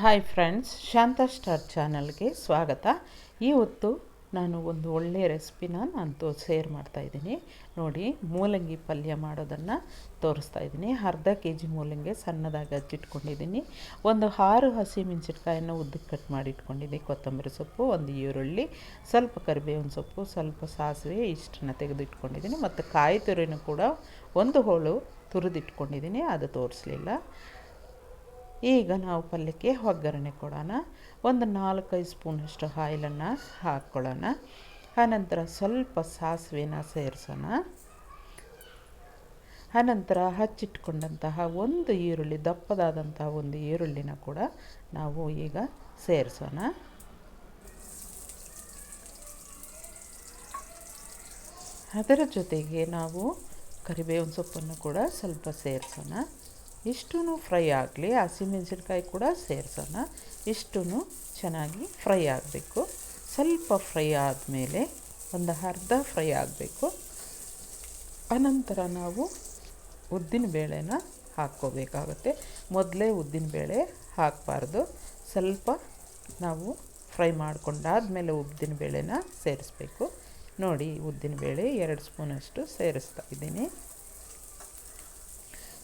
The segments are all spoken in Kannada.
ಹಾಯ್ ಫ್ರೆಂಡ್ಸ್ ಶಾಂತಾ ಸ್ಟಾರ್ ಚಾನಲ್ಗೆ ಸ್ವಾಗತ. ಈ ಹೊತ್ತು ನಾನು ಒಂದು ಒಳ್ಳೆಯ ರೆಸಿಪಿನ ನಾನು ತೋ ಶೇರ್ ಮಾಡ್ತಾಯಿದ್ದೀನಿ ನೋಡಿ, ಮೂಲಂಗಿ ಪಲ್ಯ ಮಾಡೋದನ್ನು ತೋರಿಸ್ತಾ ಇದ್ದೀನಿ. ಅರ್ಧ ಕೆ ಜಿ ಮೂಲಂಗಿ ಸಣ್ಣದಾಗಿ ಹಚ್ಚಿಟ್ಕೊಂಡಿದ್ದೀನಿ. ಒಂದು ಆರು ಹಸಿಮೆಣಸಿನ್ಕಾಯನ್ನು ಉದ್ದಕ್ಕೆ ಕಟ್ ಮಾಡಿ ಇಟ್ಕೊಂಡಿದ್ದೀನಿ ಕೊತ್ತಂಬರಿ ಸೊಪ್ಪು, ಒಂದು ಈರುಳ್ಳಿ, ಸ್ವಲ್ಪ ಕರಿಬೇವಿನ ಸೊಪ್ಪು, ಸ್ವಲ್ಪ ಸಾಸಿವೆ ಇಷ್ಟನ್ನು ತೆಗೆದಿಟ್ಕೊಂಡಿದ್ದೀನಿ. ಮತ್ತು ಕಾಯಿ ತುರಿನೂ ಕೂಡ ಒಂದು ಹೋಳು ತುರಿದಿಟ್ಕೊಂಡಿದ್ದೀನಿ. ಅದು ತೋರಿಸ್ಲಿಲ್ಲ. ಈಗ ನಾವು ಪಲ್ಯಕ್ಕೆ ಒಗ್ಗರಣೆ ಕೊಡೋಣ. ಒಂದು ನಾಲ್ಕೈದು ಸ್ಪೂನಷ್ಟು ಆಯಿಲನ್ನು ಹಾಕ್ಕೊಳ್ಳೋಣ. ಆನಂತರ ಸ್ವಲ್ಪ ಸಾಸಿವೆನ ಸೇರಿಸೋಣ. ಆನಂತರ ಹಚ್ಚಿಟ್ಕೊಂಡಂತಹ ಒಂದು ಈರುಳ್ಳಿ, ದಪ್ಪದಾದಂತಹ ಒಂದು ಈರುಳ್ಳಿನ ಕೂಡ ನಾವು ಈಗ ಸೇರಿಸೋಣ. ಅದರ ಜೊತೆಗೆ ನಾವು ಕರಿಬೇವಿನ ಸೊಪ್ಪನ್ನು ಕೂಡ ಸ್ವಲ್ಪ ಸೇರಿಸೋಣ. ಇಷ್ಟೂ ಫ್ರೈ ಆಗಲಿ, ಹಸಿಮೆಣಸಿನ್ಕಾಯಿ ಕೂಡ ಸೇರಿಸೋಣ. ಇಷ್ಟೂ ಚೆನ್ನಾಗಿ ಫ್ರೈ ಆಗಬೇಕು. ಸ್ವಲ್ಪ ಫ್ರೈ ಆದಮೇಲೆ ಒಂದು ಅರ್ಧ ಫ್ರೈ ಆಗಬೇಕು. ಅನಂತರ ನಾವು ಉದ್ದಿನ ಬೇಳೆನ ಹಾಕ್ಕೋಬೇಕಾಗುತ್ತೆ. ಮೊದಲೇ ಉದ್ದಿನ ಬೇಳೆ ಹಾಕಬಾರ್ದು. ಸ್ವಲ್ಪ ನಾವು ಫ್ರೈ ಮಾಡ್ಕೊಂಡಾದಮೇಲೆ ಉದ್ದಿನ ಬೇಳೆನ ಸೇರಿಸ್ಬೇಕು. ನೋಡಿ, ಉದ್ದಿನ ಬೇಳೆ ಎರಡು ಸ್ಪೂನಷ್ಟು ಸೇರಿಸ್ತಾ ಇದ್ದೀನಿ.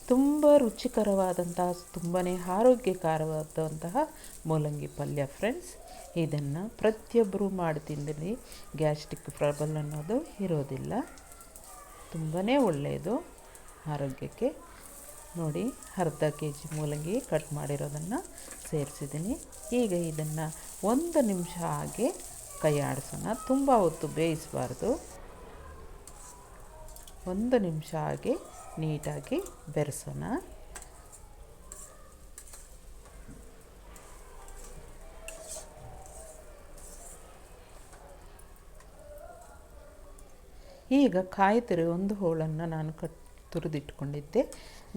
ತುಂಬ ರುಚಿಕರವಾದಂತಹ ತುಂಬಾ ಆರೋಗ್ಯಕರವಾದಂತಹ ಮೂಲಂಗಿ ಪಲ್ಯ ಫ್ರೆಂಡ್ಸ್ ಇದನ್ನು ಪ್ರತಿಯೊಬ್ಬರು ಮಾಡಿ ತಿಂದಲ್ಲಿ ಗ್ಯಾಸ್ಟ್ರಿಕ್ ಪ್ರಾಬ್ಲಮ್ ಅನ್ನೋದು ಇರೋದಿಲ್ಲ. ತುಂಬಾ ಒಳ್ಳೆಯದು. ಆರೋಗ್ಯಕ್ಕೆ ನೋಡಿ, ಅರ್ಧ ಕೆ ಜಿ ಮೂಲಂಗಿ ಕಟ್ ಮಾಡಿರೋದನ್ನು ಸೇರಿಸಿದ್ದೀನಿ. ಈಗ ಇದನ್ನು ಒಂದು ನಿಮಿಷ ಹಾಗೆ ಕೈ ಆಡಿಸೋಣ ತುಂಬ ಹೊತ್ತು ಬೇಯಿಸಬಾರ್ದು. ಒಂದು ನಿಮಿಷ ಹಾಗೆ ನೀಟಾಗಿ ಬೆರೆಸೋಣ. ಈಗ ಕಾಯಿ ತುರಿ ಒಂದು ಹೋಳನ್ನು ನಾನು ಕಟ್ ತುರಿದಿಟ್ಕೊಂಡಿದ್ದೆ.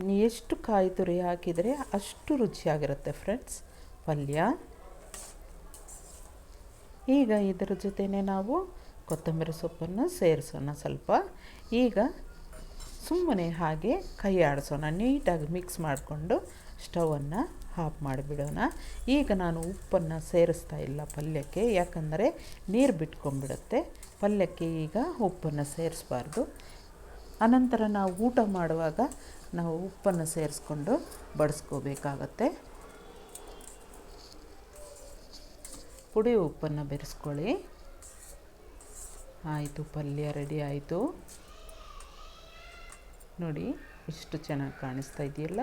ಎಷ್ಟು ಕಾಯಿ ತುರಿ ಹಾಕಿದರೆ ಅಷ್ಟು ರುಚಿಯಾಗಿರುತ್ತೆ ಫ್ರೆಂಡ್ಸ್. ಪಲ್ಯ. ಈಗ ಇದರ ಜೊತೆನೇ ನಾವು ಕೊತ್ತಂಬರಿ ಸೊಪ್ಪನ್ನು ಸೇರಿಸೋಣ ಸ್ವಲ್ಪ. ಈಗ ಸುಮ್ಮನೆ ಹಾಗೆ ಕೈ ಆಡಿಸೋಣ. ನೀಟಾಗಿ ಮಿಕ್ಸ್ ಮಾಡಿಕೊಂಡು ಸ್ಟವನ್ನು ಆಫ್ ಮಾಡಿಬಿಡೋಣ. ಈಗ ನಾನು ಉಪ್ಪನ್ನು ಸೇರಿಸ್ತಾ ಇಲ್ಲ ಪಲ್ಯಕ್ಕೆ. ಯಾಕಂದರೆ ನೀರು ಬಿಟ್ಕೊಂಡ್ಬಿಡುತ್ತೆ. ಪಲ್ಯಕ್ಕೆ ಈಗ ಉಪ್ಪನ್ನು ಸೇರಿಸ್ಬಾರ್ದು. ಅನಂತರ ನಾವು ಊಟ ಮಾಡುವಾಗ ನಾವು ಉಪ್ಪನ್ನು ಸೇರಿಸ್ಕೊಂಡು ಬಡಿಸ್ಕೋಬೇಕಾಗತ್ತೆ. ಪುಡಿ ಉಪ್ಪನ್ನು ಬೆರೆಸ್ಕೊಳ್ಳಿ. ಆಯಿತು, ಪಲ್ಯ ರೆಡಿ ಆಯಿತು. ನೋಡಿ ಎಷ್ಟು ಚೆನ್ನಾಗಿ ಕಾಣಿಸ್ತಾ ಇದೆಯಲ್ಲ?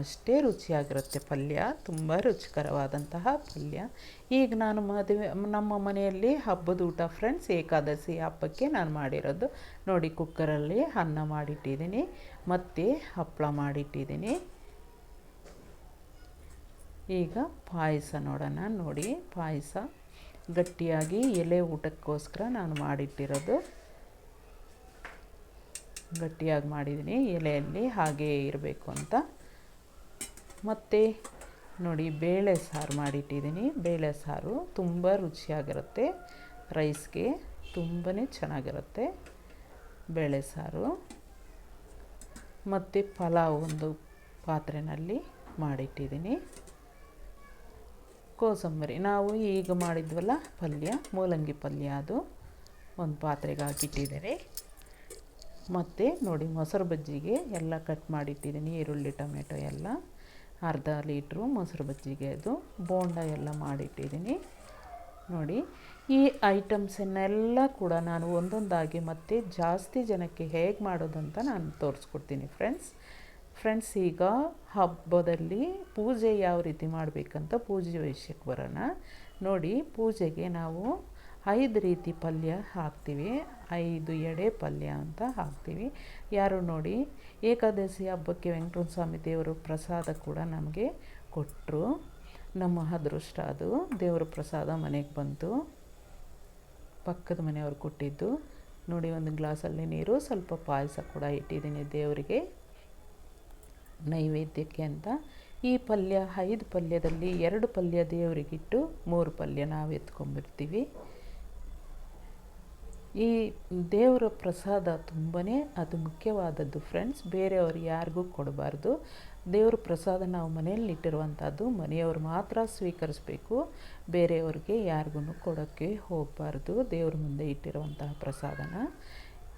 ಅಷ್ಟೇ ರುಚಿಯಾಗಿರುತ್ತೆ ಪಲ್ಯ, ತುಂಬ ರುಚಿಕರವಾದಂತಹ ಪಲ್ಯ. ಈಗ ನಾನು ಮದುವೆ, ನಮ್ಮ ಮನೆಯಲ್ಲಿ ಹಬ್ಬದ ಊಟ ಫ್ರೆಂಡ್ಸ್ ಏಕಾದಶಿ ಹಬ್ಬಕ್ಕೆ ನಾನು ಮಾಡಿರೋದು. ನೋಡಿ ಕುಕ್ಕರಲ್ಲಿ ಅನ್ನ ಮಾಡಿಟ್ಟಿದ್ದೀನಿ, ಮತ್ತು ಹಪ್ಪಳ ಮಾಡಿಟ್ಟಿದ್ದೀನಿ. ಈಗ ಪಾಯಸ ನೋಡೋಣ, ನೋಡಿ, ಪಾಯಸ. ಗಟ್ಟಿಯಾಗಿ ಎಲೆ ಊಟಕ್ಕೋಸ್ಕರ ನಾನು ಮಾಡಿಟ್ಟಿರೋದು. ಗಟ್ಟಿಯಾಗಿ ಮಾಡಿದ್ದೀನಿ ಎಲೆಯಲ್ಲಿ ಹಾಗೇ ಇರಬೇಕು ಅಂತ. ಮತ್ತು ನೋಡಿ, ಬೇಳೆ ಸಾರು ಮಾಡಿಟ್ಟಿದ್ದೀನಿ. ಬೇಳೆ ಸಾರು ತುಂಬ ರುಚಿಯಾಗಿರುತ್ತೆ. ರೈಸ್ಗೆ ತುಂಬಾ ಚೆನ್ನಾಗಿರುತ್ತೆ ಬೇಳೆ ಸಾರು. ಮತ್ತು ಪಲಾವ್ ಒಂದು ಪಾತ್ರೆಯಲ್ಲಿ ಮಾಡಿಟ್ಟಿದ್ದೀನಿ. ಕೋಸಂಬರಿ. ನಾವು ಈಗ ಮಾಡಿದ್ವಲ್ಲ ಪಲ್ಯ, ಮೂಲಂಗಿ ಪಲ್ಯ ಅದು. ಒಂದು ಪಾತ್ರೆಗೆ ಹಾಕಿಟ್ಟಿದ್ದಾರೆ ಮತ್ತು ನೋಡಿ ಮೊಸರು ಬಜ್ಜಿಗೆ ಎಲ್ಲ ಕಟ್ ಮಾಡಿಟ್ಟಿದ್ದೀನಿ. ಈರುಳ್ಳಿ, ಟೊಮೆಟೊ ಎಲ್ಲ. ಅರ್ಧ ಲೀಟ್ರು ಮೊಸರು ಬಜ್ಜಿಗೆ ಅದು. ಬೋಂಡ ಎಲ್ಲ ಮಾಡಿಟ್ಟಿದ್ದೀನಿ. ನೋಡಿ ಈ ಐಟಮ್ಸನ್ನೆಲ್ಲ ಕೂಡ ನಾನು ಒಂದೊಂದಾಗಿ ಮತ್ತು ಜಾಸ್ತಿ ಜನಕ್ಕೆ ಹೇಗೆ ಮಾಡೋದು ಅಂತ ನಾನು ತೋರಿಸ್ಕೊಡ್ತೀನಿ ಫ್ರೆಂಡ್ಸ್ ಫ್ರೆಂಡ್ಸ್ ಈಗ ಹಬ್ಬದಲ್ಲಿ ಪೂಜೆ ಯಾವ ರೀತಿ ಮಾಡಬೇಕಂತ ಪೂಜೆ ವಿಷಯಕ್ಕೆ ಬರೋಣ. ನೋಡಿ, ಪೂಜೆಗೆ ನಾವು ಐದು ರೀತಿ ಪಲ್ಯ ಹಾಕ್ತೀವಿ. ಐದು ಎಡೆ ಪಲ್ಯ ಅಂತ ಹಾಕ್ತೀವಿ. ಯಾರು ನೋಡಿ, ಏಕಾದಶಿ ಹಬ್ಬಕ್ಕೆ ವೆಂಕಟರಮಣ ಸ್ವಾಮಿ ದೇವರು ಪ್ರಸಾದ ಕೂಡ ನಮಗೆ ಕೊಟ್ಟರು ನಮ್ಮ ಅದೃಷ್ಟ ಅದು. ದೇವರ ಪ್ರಸಾದ ಮನೆಗೆ ಬಂತು. ಪಕ್ಕದ ಮನೆಯವರು ಕೊಟ್ಟಿದ್ದು. ನೋಡಿ, ಒಂದು ಗ್ಲಾಸಲ್ಲಿ ನೀರು, ಸ್ವಲ್ಪ ಪಾಯಸ ಕೂಡ ಇಟ್ಟಿದ್ದೀನಿ ದೇವರಿಗೆ. ನೈವೇದ್ಯಕ್ಕೆ ಅಂತ. ಈ ಪಲ್ಯ, ಐದು ಪಲ್ಯದಲ್ಲಿ ಎರಡು ಪಲ್ಯ ದೇವರಿಗಿಟ್ಟು ಮೂರು ಪಲ್ಯ ನಾವು ಎತ್ಕೊಂಡ್ಬಿಡ್ತೀವಿ. ಈ ದೇವರ ಪ್ರಸಾದ ತುಂಬಾ ಅದು ಮುಖ್ಯವಾದದ್ದು ಫ್ರೆಂಡ್ಸ್ ಬೇರೆಯವರು ಯಾರಿಗೂ ಕೊಡಬಾರ್ದು. ದೇವ್ರ ಪ್ರಸಾದ ನಾವು ಮನೆಯಲ್ಲಿ ಇಟ್ಟಿರುವಂಥದ್ದು ಮನೆಯವರು ಮಾತ್ರ ಸ್ವೀಕರಿಸಬೇಕು. ಬೇರೆಯವ್ರಿಗೆ ಯಾರಿಗೂ ಕೊಡೋಕ್ಕೆ ಹೋಗಬಾರ್ದು ದೇವ್ರ ಮುಂದೆ ಇಟ್ಟಿರುವಂತಹ ಪ್ರಸಾದನ.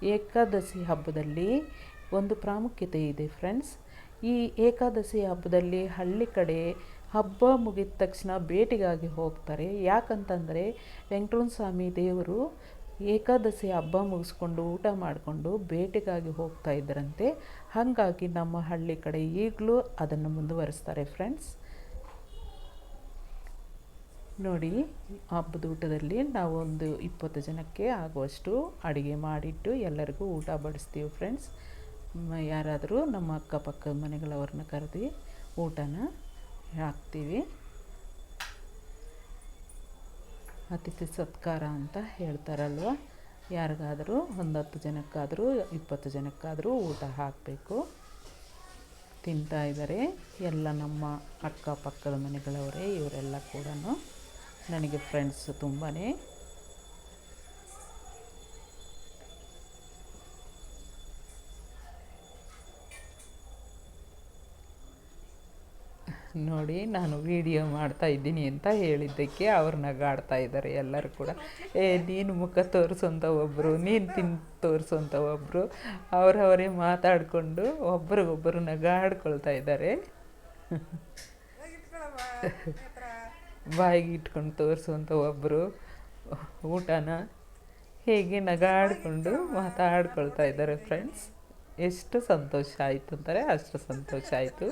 ಏಕಾದಶಿ ಹಬ್ಬದಲ್ಲಿ ಒಂದು ಪ್ರಾಮುಖ್ಯತೆ ಇದೆ ಫ್ರೆಂಡ್ಸ್ ಈ ಏಕಾದಶಿ ಹಬ್ಬದಲ್ಲಿ ಹಳ್ಳಿ ಕಡೆ ಹಬ್ಬ ಮುಗಿದ ತಕ್ಷಣ ಭೇಟಿಗಾಗಿ ಹೋಗ್ತಾರೆ. ಯಾಕಂತಂದರೆ ವೆಂಕಟರಮಣ ಸ್ವಾಮಿ ದೇವರು ಏಕಾದಶಿ ಹಬ್ಬ ಮುಗಿಸ್ಕೊಂಡು ಊಟ ಮಾಡಿಕೊಂಡು ಭೇಟಿಗಾಗಿ ಹೋಗ್ತಾ ಇದ್ದರಂತೆ. ಹಾಗಾಗಿ ನಮ್ಮ ಹಳ್ಳಿ ಕಡೆ ಈಗಲೂ ಅದನ್ನು ಮುಂದುವರಿಸ್ತಾರೆ ಫ್ರೆಂಡ್ಸ್. ನೋಡಿ, ಹಬ್ಬದ ಊಟದಲ್ಲಿ ನಾವು ಒಂದು ಇಪ್ಪತ್ತು ಜನಕ್ಕೆ ಆಗುವಷ್ಟು ಅಡುಗೆ ಮಾಡಿಟ್ಟು ಎಲ್ಲರಿಗೂ ಊಟ ಬಡಿಸ್ತೀವಿ ಫ್ರೆಂಡ್ಸ್. ಯಾರಾದರೂ ನಮ್ಮ ಅಕ್ಕಪಕ್ಕದ ಮನೆಗಳವ್ರನ್ನ ಕರೆದು ಊಟನ ಹಾಕ್ತೀವಿ. ಅತಿಥಿ ಸತ್ಕಾರ ಅಂತ ಹೇಳ್ತಾರಲ್ವ? ಯಾರಿಗಾದರೂ ಒಂದು ಹತ್ತು ಜನಕ್ಕಾದರೂ, ಇಪ್ಪತ್ತು ಜನಕ್ಕಾದರೂ ಊಟ ಹಾಕಬೇಕು. ತಿಂತಾ ಇದ್ದಾರೆ. ಎಲ್ಲ ನಮ್ಮ ಅಕ್ಕಪಕ್ಕದ ಮನೆಗಳವರೇ, ಇವರೆಲ್ಲ ಕೂಡ ನನಗೆ ಫ್ರೆಂಡ್ಸ್ ತುಂಬಾ ನೋಡಿ ನಾನು ವಿಡಿಯೋ ಮಾಡ್ತಾ ಇದ್ದೀನಿ ಅಂತ ಹೇಳಿದ್ದಕ್ಕೆ ಅವ್ರು ನಗಾಡ್ತಾ ಇದ್ದಾರೆ ಎಲ್ಲರೂ ಕೂಡ. ಏ, ನೀನು ಮುಖ ತೋರಿಸೋಂಥ ಒಬ್ಬರು ನೀನು ತಿನ್ ತೋರಿಸೋಂಥ ಒಬ್ಬರು ಅವರವರೇ ಮಾತಾಡಿಕೊಂಡು ಒಬ್ರಿಗೊಬ್ಬರು ನಗಾಡ್ಕೊಳ್ತಾ ಇದ್ದಾರೆ. ಬಾಯಿಗೆ ಇಟ್ಕೊಂಡು ತೋರಿಸುವಂಥ ಒಬ್ಬರು ಊಟನ ಹೇಗೆ ನಗಾಡಿಕೊಂಡು ಮಾತಾಡ್ಕೊಳ್ತಾ ಇದ್ದಾರೆ ಫ್ರೆಂಡ್ಸ್ ಎಷ್ಟು ಸಂತೋಷ ಆಯಿತು ಅಂತಾರೆ ಅಷ್ಟು ಸಂತೋಷ ಆಯಿತು.